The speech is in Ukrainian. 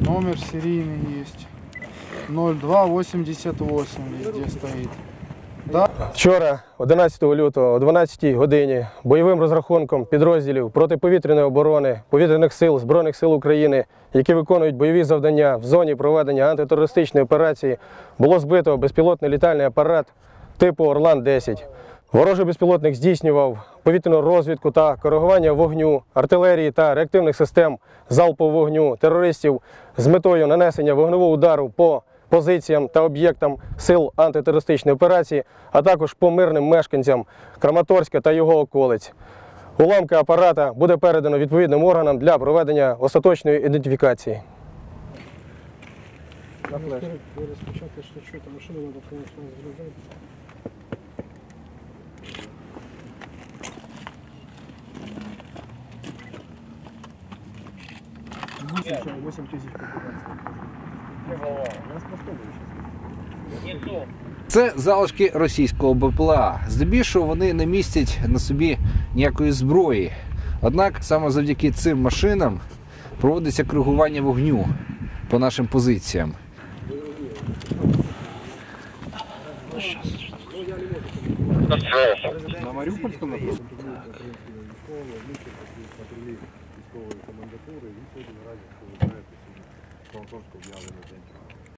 Номер серийный есть. 0288 везде стоит. Да? Вчора, 11 лютого, о 12-й годині, бойовим розрахунком підрозділів протиповітряної оборони, повітряних сил Збройних сил України, які виконують бойові завдання в зоні проведення антитерористичної операції, було збито безпілотний літальний апарат типу Орлан 10 Ворожий безпілотник здійснював повітряну розвідку та коригування вогню, артилерії та реактивних систем залпового вогню терористів з метою нанесення вогневого удару по позиціям та об'єктам сил антитерористичної операції, а також по мирним мешканцям Краматорська та його околиць. Уламки апарата буде передано відповідним органам для проведення остаточної ідентифікації. Розпочати, що там машину треба, звісно, згружати. Восемь тысяч Це залишки російського БПЛА. Здебільшого вони не містять на собі ніякої зброї. Однак саме завдяки цим машинам проводиться коригування вогню по нашим позиціям. На Маріупольському напрямку? Військової комендатури, і сьогодні наразі, що ви знаєте, сьогодні Краматорську об'явлений день.